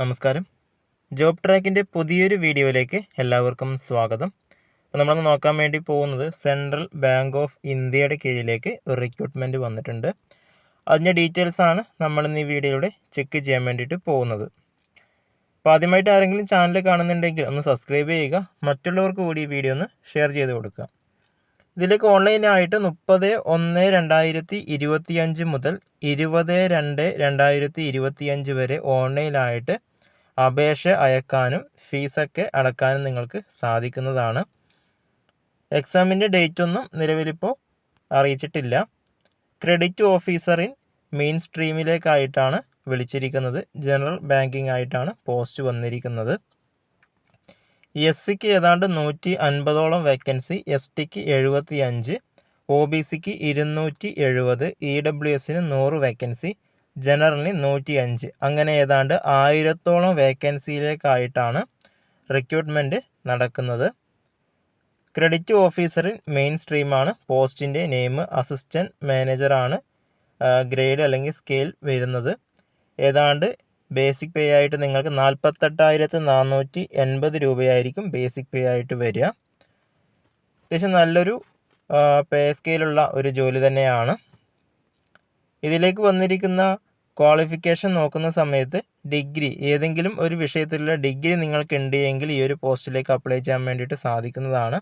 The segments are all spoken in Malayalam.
നമസ്കാരം. ജോബ് ട്രാക്കിന്റെ പുതിയൊരു വീഡിയോയിലേക്ക് എല്ലാവർക്കും സ്വാഗതം. അപ്പോൾ നമ്മൾ നോക്കാൻ വേണ്ടി പോകുന്നത് സെൻട്രൽ ബാങ്ക് ഓഫ് ഇന്ത്യയുടെ കീഴിലേക്ക് റിക്രൂട്ട്മെന്റ് വന്നിട്ടുണ്ട്. അതിന്റെ ഡീറ്റെയിൽസാണ് നമ്മൾ ഇന്ന് ഈ വീഡിയോയിലൂടെ ചെക്ക് ചെയ്യാൻ വേണ്ടിയിട്ട് പോകുന്നത്. അപ്പോൾ ആദ്യമായിട്ട് ആരെങ്കിലും ചാനൽ കാണുന്നുണ്ടെങ്കിൽ ഒന്ന് സബ്സ്ക്രൈബ് ചെയ്യുക. മറ്റുള്ളവർക്ക് കൂടി ഈ വീഡിയോ ഒന്ന് ഷെയർ ചെയ്ത് കൊടുക്കുക. ഇതിലേക്ക് ഓൺലൈനായിട്ട് മുപ്പത് ഒന്ന് രണ്ടായിരത്തി ഇരുപത്തിയഞ്ച് മുതൽ ഇരുപത് രണ്ട് രണ്ടായിരത്തി ഇരുപത്തിയഞ്ച് വരെ ഓൺലൈനായിട്ട് അപേക്ഷ അയക്കാനും ഫീസൊക്കെ അടക്കാനും നിങ്ങൾക്ക് സാധിക്കുന്നതാണ്. എക്സാമിന്റെ ഡേറ്റ് ഒന്നും നിലവിലിപ്പോൾ അറിയിച്ചിട്ടില്ല. ക്രെഡിറ്റ് ഓഫീസർ ഇൻ മെയിൻ സ്ട്രീമിലേക്കായിട്ടാണ് വിളിച്ചിരിക്കുന്നത്. ജനറൽ ബാങ്കിങ് ആയിട്ടാണ് പോസ്റ്റ് വന്നിരിക്കുന്നത്. എസ് സിക്ക് ഏതാണ്ട് നൂറ്റി അൻപതോളം വേക്കൻസി എസ് ടിക്ക് എഴുപത്തി അഞ്ച് ഒ ബി സിക്ക് ഇരുന്നൂറ്റി എഴുപത് ഇ ഡബ്ല്യു എസിന് നൂറ് വേക്കൻസി ജനറലിന് നൂറ്റി അഞ്ച് അങ്ങനെ ഏതാണ്ട് ആയിരത്തോളം വേക്കൻസിയിലേക്കായിട്ടാണ് റിക്രൂട്ട്മെന്റ് നടക്കുന്നത്. ക്രെഡിറ്റ് ഓഫീസറിൽ മെയിൻ സ്ട്രീമാണ്. പോസ്റ്റിന്റെ നെയിം അസിസ്റ്റന്റ് മാനേജറാണ് ഗ്രേഡ് അല്ലെങ്കിൽ സ്കെയിൽ വരുന്നത്. ഏതാണ്ട് ബേസിക് പേ ആയിട്ട് നിങ്ങൾക്ക് നാൽപ്പത്തെട്ടായിരത്തി നാനൂറ്റി എൺപത് രൂപയായിരിക്കും ബേസിക് പേ ആയിട്ട് വരിക. അത്യാവശ്യം നല്ലൊരു പേ സ്കെയിലുള്ള ഒരു ജോലി തന്നെയാണ്. ഇതിലേക്ക് വന്നിരിക്കുന്ന ക്വാളിഫിക്കേഷൻ നോക്കുന്ന സമയത്ത് ഡിഗ്രി ഏതെങ്കിലും ഒരു വിഷയത്തിലുള്ള ഡിഗ്രി നിങ്ങൾക്ക് ഉണ്ട് എങ്കിൽ ഈ ഒരു പോസ്റ്റിലേക്ക് അപ്ലൈ ചെയ്യാൻ വേണ്ടിയിട്ട് സാധിക്കുന്നതാണ്.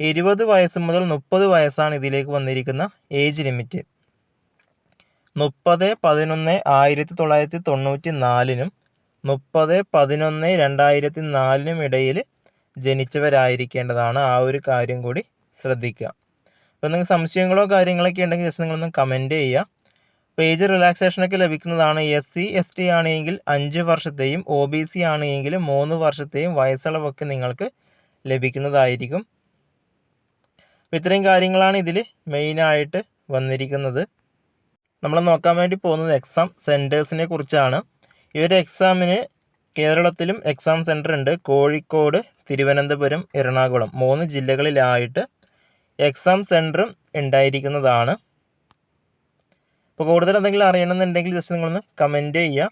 ഇരുപത് വയസ്സ് മുതൽ മുപ്പത് വയസ്സാണ് ഇതിലേക്ക് വന്നിരിക്കുന്ന ഏജ് ലിമിറ്റ് മുപ്പത് പതിനൊന്ന് ആയിരത്തി തൊള്ളായിരത്തി തൊണ്ണൂറ്റി നാലിനും മുപ്പത് പതിനൊന്ന് രണ്ടായിരത്തി നാലിനും ഇടയിൽ ജനിച്ചവരായിരിക്കേണ്ടതാണ് ആ ഒരു കാര്യം കൂടി ശ്രദ്ധിക്കുക. അപ്പോൾ നിങ്ങൾക്ക് സംശയങ്ങളോ കാര്യങ്ങളൊക്കെ ഉണ്ടെങ്കിൽ ജസ്റ്റ് നിങ്ങളൊന്ന് കമന്റ് ചെയ്യുക. പേജ് റിലാക്സേഷനൊക്കെ ലഭിക്കുന്നതാണ് എസ് സി എസ് ടി ആണെങ്കിൽ അഞ്ച് വർഷത്തെയും ഒ ബി സി ആണെങ്കിൽ മൂന്ന് വർഷത്തെയും വയസ്സളവൊക്കെ നിങ്ങൾക്ക് ലഭിക്കുന്നതായിരിക്കും. അപ്പോൾ ഇത്രയും കാര്യങ്ങളാണ് ഇതിൽ മെയിനായിട്ട് വന്നിരിക്കുന്നത്. നമ്മൾ നോക്കാൻ വേണ്ടി പോകുന്നത് എക്സാം സെന്റേഴ്സിനെ കുറിച്ചാണ്. ഈ ഒരു എക്സാമിന് കേരളത്തിലും എക്സാം സെന്റർ ഉണ്ട്. കോഴിക്കോട് തിരുവനന്തപുരം എറണാകുളം. മൂന്ന് ജില്ലകളിലായിട്ട് എക്സാം സെന്ററും ഉണ്ടായിരിക്കുന്നതാണ്. അപ്പോൾ കൂടുതൽ എന്തെങ്കിലും അറിയണമെന്നുണ്ടെങ്കിൽ ജസ്റ്റ് നിങ്ങളൊന്ന് കമന്റ് ചെയ്യുക.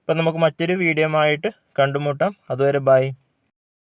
അപ്പം നമുക്ക് മറ്റൊരു വീഡിയോ ആയിട്ട് കണ്ടുമുട്ടാം. അതുവരെ ബൈ